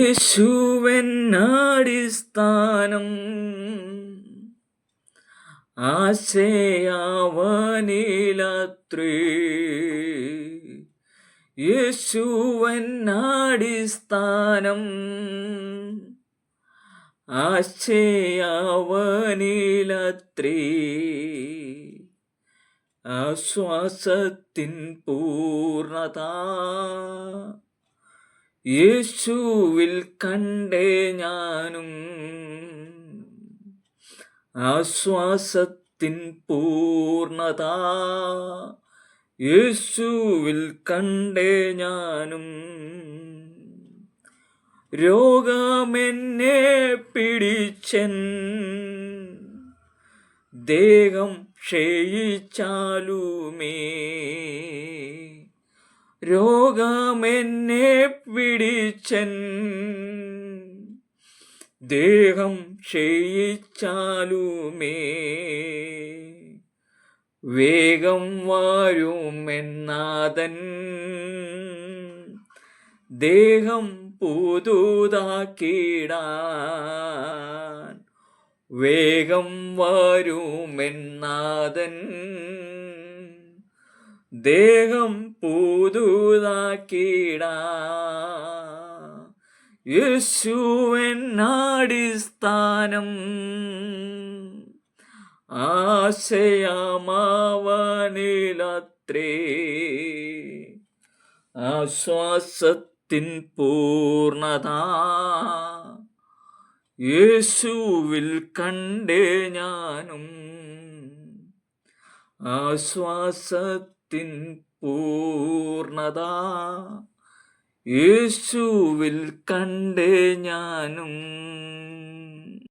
യേശുവെന്നടിസ്ഥാനം ആശയാവനിലത്രേ അടിസ്ഥാനം ആശയാവനിലത്രേ ആശ്വാസത്തിൻ പൂർണത യേശുവിൽ കണ്ടേ ഞാനും. ആശ്വാസത്തിൻ പൂർണത. യേശുവിൽ കണ്ടേ ഞാനും. രോഗമെന്നെ പിടിച്ചൻ. ദേഹം ക്ഷയിച്ചാലുമേ രോഗമെന്നെ പിടിച്ചൻ. ദേഹം ക്ഷയിച്ചാലുമേ. വേഗം വാരുമെന്നാഥൻ ദേഹം പുതുതാക്കിടാൻ വേഗം വരുമെന്നാഥൻ ദേഹം പുതുതാക്കിടാ. യേശുവെന്നടിസ്ഥാനം ആശയമാവനിലത്രേ. ആശ്വാസത്തിൻ പൂർണത. യേശുവിൽ കണ്ടേ ഞാനും. ആശ്വാസത്തിൻ പൂർണത യേശുവിൽ കണ്ടേ ഞാനും